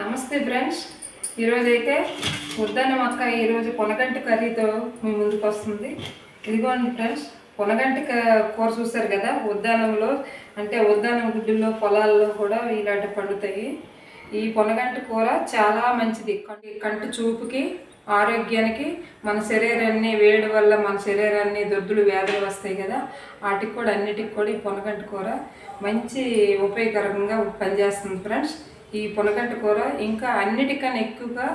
నమస్తే ఫ్రెండ్స్. ఈరోజైతే ఉద్దాన మొక్క ఈరోజు పొనగంటి కర్రీతో మీ ముందుకు వస్తుంది. ఇదిగోండి ఫ్రెండ్స్ పొనగంటి కూర చూస్తారు కదా ఉద్దానంలో అంటే ఉద్దానం గుడ్డుల్లో పొలాల్లో కూడా ఇలాంటి పండుతాయి. ఈ పొనగంటి కూర చాలా మంచిది. కంటి కంటి చూపుకి ఆరోగ్యానికి మన శరీరాన్ని వేడి వల్ల మన శరీరాన్ని దొద్దులు వ్యాధులు వస్తాయి కదా వాటికి కూడా అన్నిటికి కూడా ఈ పొనగంటి కూర మంచి ఉపయోగకరంగా పనిచేస్తుంది ఫ్రెండ్స్. ఈ పొనగంటి కూర ఇంకా అన్నిటికన్నా ఎక్కువగా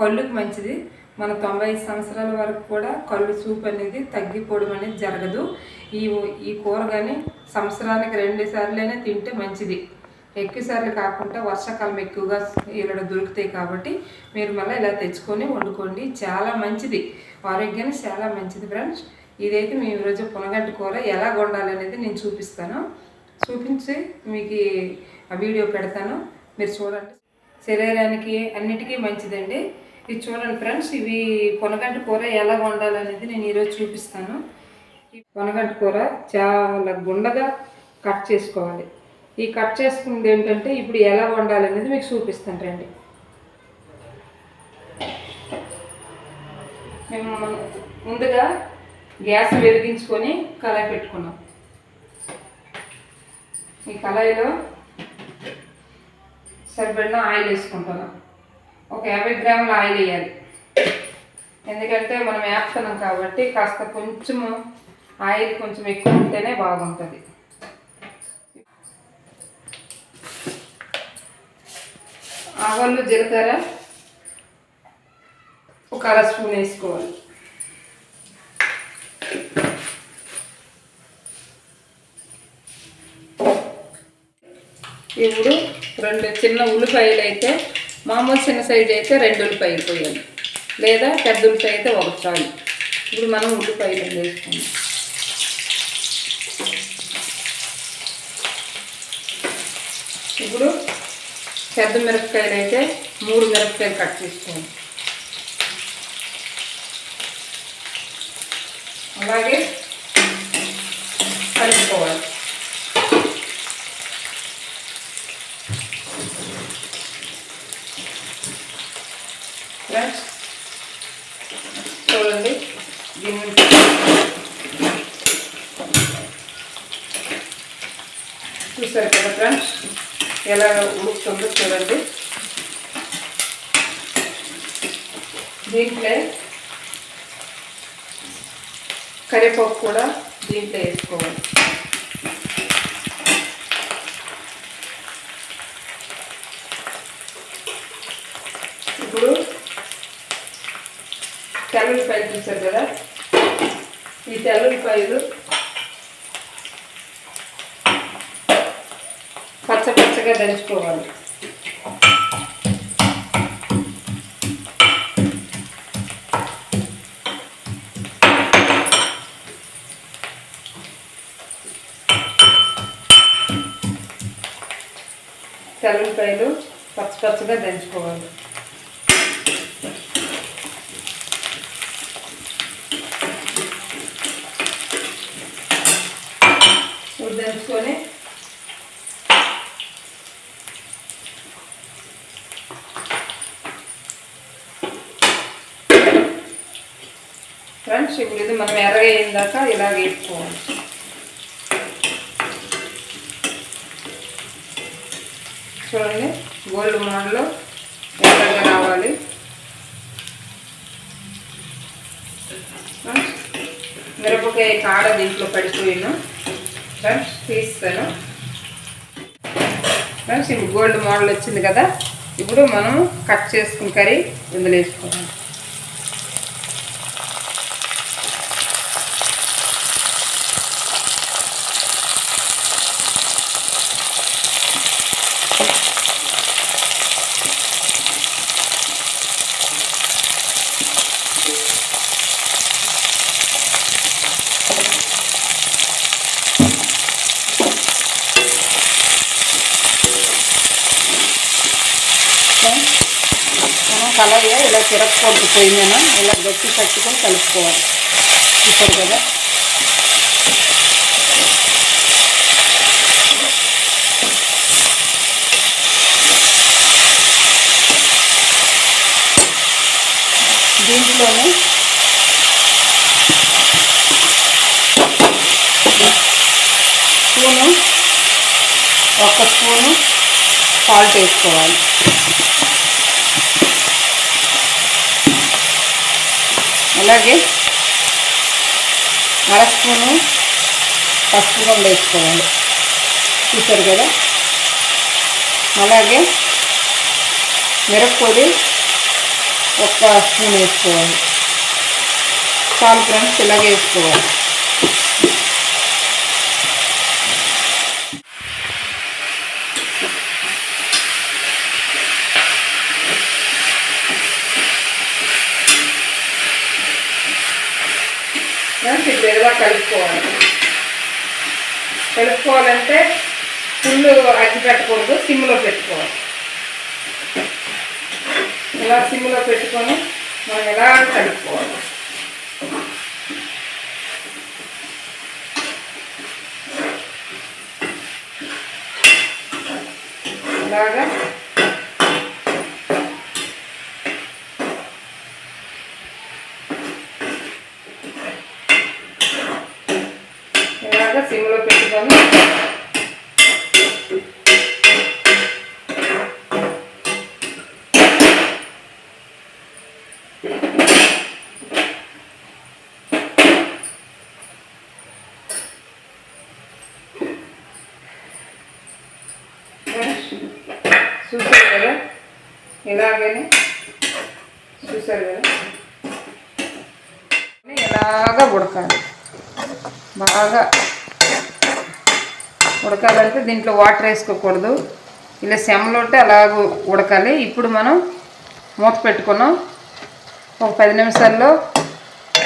కళ్ళుకు మంచిది. మన తొంభై ఐదు సంవత్సరాల వరకు కూడా కళ్ళు చూపు అనేది తగ్గిపోవడం అనేది జరగదు. ఈ ఈ కూర కానీ సంవత్సరానికి రెండు సార్లైనా తింటే మంచిది. ఎక్కువ సార్లు కాకుండా వర్షాకాలం ఎక్కువగా ఇలా దొరుకుతాయి కాబట్టి మీరు మళ్ళీ ఇలా తెచ్చుకొని వండుకోండి. చాలా మంచిది. ఆరోగ్యానికి చాలా మంచిది ఫ్రెండ్స్. ఇదైతే మేము ఈరోజు పునగంటి కూర ఎలా వండాలనేది నేను చూపిస్తాను. చూపించి మీకు ఆ వీడియో పెడతాను. మీరు చూడండి. శరీరానికి అన్నిటికీ మంచిదండి. ఇది చూడండి ఫ్రెండ్స్ ఇవి పొనగంటి కూర ఎలా వండాలనేది నేను ఈరోజు చూపిస్తాను. ఈ పొనగంటి కూర చాలా గుండగా కట్ చేసుకోవాలి. ఈ కట్ చేసుకున్నది ఏంటంటే ఇప్పుడు ఎలా వండాలనేది మీకు చూపిస్తాను రండి. మేము ముందుగా గ్యాస్ వెలిగించుకొని కళాయి పెట్టుకున్నాం. ఈ కళాయిలో సరిపడిన ఆయిల్ వేసుకుంటున్నాం. ఒక యాభై గ్రాముల ఆయిల్ వేయాలి. ఎందుకంటే మనం వేస్తున్నాం కాబట్టి కాస్త కొంచెము ఆయిల్ కొంచెం ఎక్కువ ఉంటేనే బాగుంటుంది. ఆవాళ్ళు జీలకర్ర ఒక అర స్పూన్ వేసుకోవాలి. ఇప్పుడు రెండు చిన్న ఉల్లిపాయలు అయితే మామూలు చిన్న సైజు అయితే రెండు ఉల్లిపాయలు పోయాలి. లేదా పెద్ద ఉల్లిపాయ అయితే ఒక చాలు. ఇప్పుడు మనం ఉల్లిపాయలు వేసుకుందాం. ఇప్పుడు పెద్ద మిరపకాయలు అయితే మూడు మిరపకాయలు కట్ చేసుకోండి అలాగే కలుపుకోవాలి ఫ్రెండ్స్ చూడండి దీన్ని చూసారు కదా ఫ్రెండ్స్ ఎలా ఉడుకుతుందో చూడండి. దీంట్లో కరివేపాకు కూడా దీంట్లో వేసుకోవాలి. ఇప్పుడు తెల్లుల్లిపాయలు చూసారు కదా? ఈ తెల్లుల్లిపాయలు పచ్చ దంచుకోవాలి తెల్లుల్లిపాయలు పచ్చ పచ్చగా దంచుకోవాలి ఇప్పుడు దంచుకొని ఫ్రెండ్స్ ఇప్పుడు ఇది మనం ఎర్రగైన దాకా ఇలా వేసుకోవాలి. చూడండి గోల్డ్ మోడల్లో ఎర్రగా రావాలి. ఫ్రెండ్స్, మిరపకాయ కాడ దీంట్లో పడిపోయాను. ఫ్రెండ్స్ తీస్తాను. ఫ్రెండ్స్ ఇప్పుడు గోల్డ్ మోడల్ వచ్చింది కదా ఇప్పుడు మనం కట్ చేసుకుని కర్రీ ఇందులో వేసుకోవాలి. కలర్గా ఇలా చిరక్ పోయి నేను ఇలా గట్టి పట్టుకొని కలుపుకోవాలి. చూసారు కదా? దీంట్లోనే స్పూను ఒక స్పూను సాల్ట్ వేసుకోవాలి. అలాగే అర స్పూను పసుపు కూడా వేసుకోవాలి. చూసారు కదా? అలాగే మిరప్పొడి ఒక్క స్పూన్ వేసుకోవాలి. చాలు ఫ్రెండ్స్ ఇలాగే వేసుకోవాలి. బాగా కలుపుకోవాలి. కలుపుకోవాలంటే ఫుల్ అగ్గి పెట్టకూడదు సిమ్లో పెట్టుకోవాలి. ఇలా సిమ్లో పెట్టుకొని మనం ఎలా కలుపుకోవాలి? ఇలాగా ఇలాగనే చూసారు కదా? ఇలాగా ఉడకాలి. బాగా ఉడకాలంటే దీంట్లో వాటర్ వేసుకోకూడదు. ఇలా సెమలోటే అలాగ ఉడకాలి. ఇప్పుడు మనం మూత పెట్టుకున్నాం. ఒక పది నిమిషాల్లో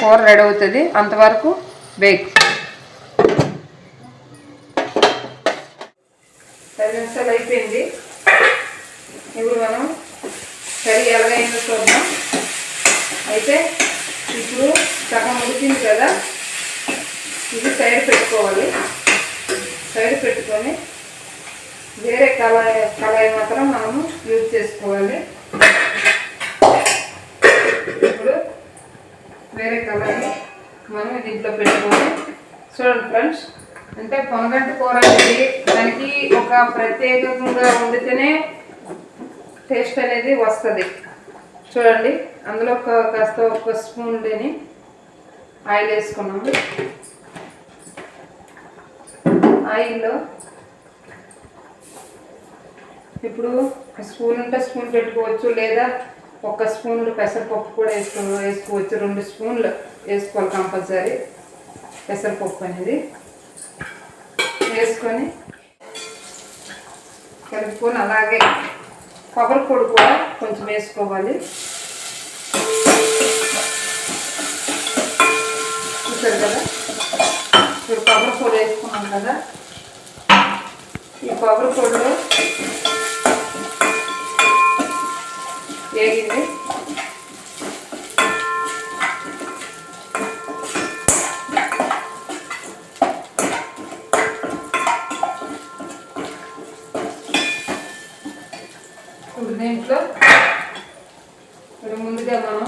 కూర రెడీ అవుతుంది. అంతవరకు బేక్. పది నిమిషాలు అయిపోయింది. ఇప్పుడు మనం కర్రీ ఎలాగైందో చూద్దాం. అయితే ఇప్పుడు సగం ఉడికింది కదా ఇది సైడ్ పెట్టుకోవాలి. సైడ్ పెట్టుకొని వేరే కళాయి కళాయి మాత్రం మనము యూజ్ చేసుకోవాలి. ఇప్పుడు వేరే కళాయి మనం దీంట్లో పెట్టుకొని చూడండి ఫ్రెండ్స్ అంటే పొనగంటి కూర అనేది దానికి ఒక ప్రత్యేకంగా వండితేనే టేస్ట్ అనేది వస్తుంది. చూడండి అందులో ఒక కాస్త ఒక స్పూన్ లేని ఆయిల్ వేసుకున్నాము. ఆయిల్లో ఇప్పుడు స్పూన్ ఉంటే స్పూన్ పెట్టుకోవచ్చు లేదా ఒక స్పూన్ పెసరపప్పు కూడా వేసుకో వేసుకోవచ్చు. రెండు స్పూన్లు వేసుకోవాలి కంపల్సరీ పెసరపప్పు అనేది. వేసుకొని కలుపుకొని అలాగే కొబ్బరి పొడి కూడా కొంచెం వేసుకోవాలి. చూసారు కదా? ఇప్పుడు కొబ్బరి పొడి వేసుకున్నాం కదా? ఈ కొబ్బరి పొడిలో వేగింది ఇప్పుడు దీంట్లో ఇప్పుడు ముందుగా మనం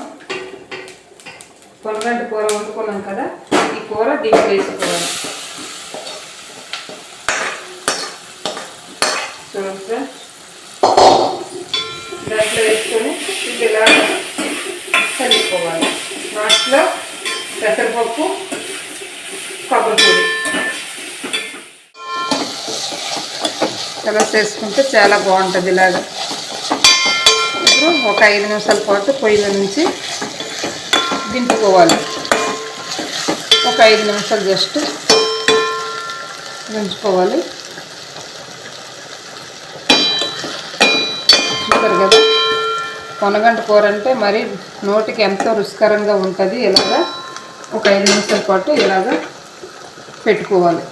పొలగంటి కూర వండుకున్నాం కదా ఈ కూర దీంట్లో వేసుకోవాలి చూడండి సార్ దాంట్లో వేసుకొని ఇది ఇలా కలుపుకోవాలి లాస్ట్లో పెసరపప్పు కొబ్బరిపూడి చేసుకుంటే చాలా బాగుంటుంది ఇలాగా. ఇప్పుడు ఒక ఐదు నిమిషాల పాటు పొయ్యిలో నుంచి దింపుకోవాలి. ఒక ఐదు నిమిషాలు జస్ట్ దించుకోవాలి చూసారు కదా? కొనగంట కూర అంటే మరి నోటికి ఎంతో రుచికరంగా ఉంటుంది ఇలాగా. ఒక ఐదు నిమిషాల పాటు ఇలాగా పెట్టుకోవాలి.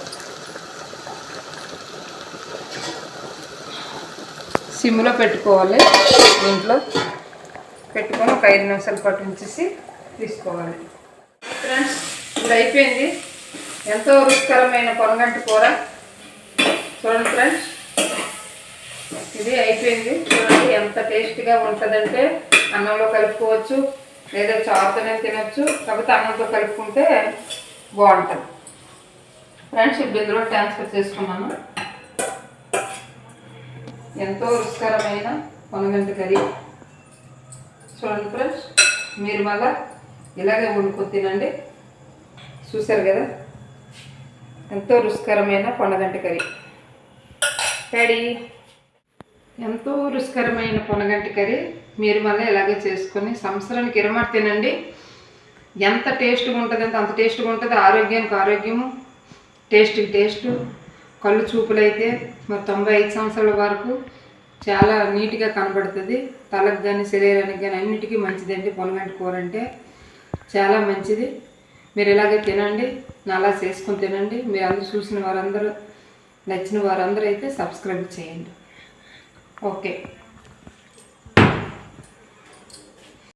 సిమ్లో పెట్టుకోవాలి దీంట్లో. పెట్టుకొని ఒక ఐదు నిమిషాల పాటు ఉంచేసి తీసుకోవాలి. ఫ్రెండ్స్ ఇప్పుడు అయిపోయింది. ఎంతో రుచికరమైన పొనగంటి కూర. చూడండి ఫ్రెండ్స్ ఇది అయిపోయింది. చూడండి ఎంత టేస్ట్గా ఉంటుందంటే అన్నంలో కలుపుకోవచ్చు. లేదా చారుతోనే తినొచ్చు కాకపోతే అన్నంతో కలుపుకుంటే బాగుంటుంది. ఫ్రెండ్స్ ఇప్పుడు ఇందులో ట్రాన్స్ఫర్ చేసుకున్నాను. ఎంతో రుచికరమైన పొనగంట కర్రీ. చూడండి ఫ్రెండ్స్ మీరు మళ్ళా ఇలాగే వండుకొని తినండి. చూశారు కదా? ఎంతో రుచికరమైన పొనగంట కర్రీ. రెడీ ఎంతో రుచికరమైన పొనగంటి కర్రీ. మీరు మళ్ళీ ఇలాగే చేసుకొని సంవత్సరానికి ఇరమాట తినండి. ఎంత టేస్ట్గా ఉంటుంది అంత అంత టేస్ట్గా ఉంటుంది. ఆరోగ్యానికి ఆరోగ్యము. టేస్ట్కి టేస్ట్. కళ్ళు చూపులైతే మరి తొంభై ఐదు సంవత్సరాల వరకు చాలా నీట్గా కనబడుతుంది. తలకు కానీ శరీరానికి కానీ అన్నిటికీ మంచిదండి. పొలగంటి కూర అంటే చాలా మంచిది. మీరు ఇలాగే తినండి. నాలా చేసుకొని తినండి. మీరు అందరూ చూసిన వారందరూ నచ్చిన వారందరూ అయితే సబ్స్క్రైబ్ చేయండి. ఓకే.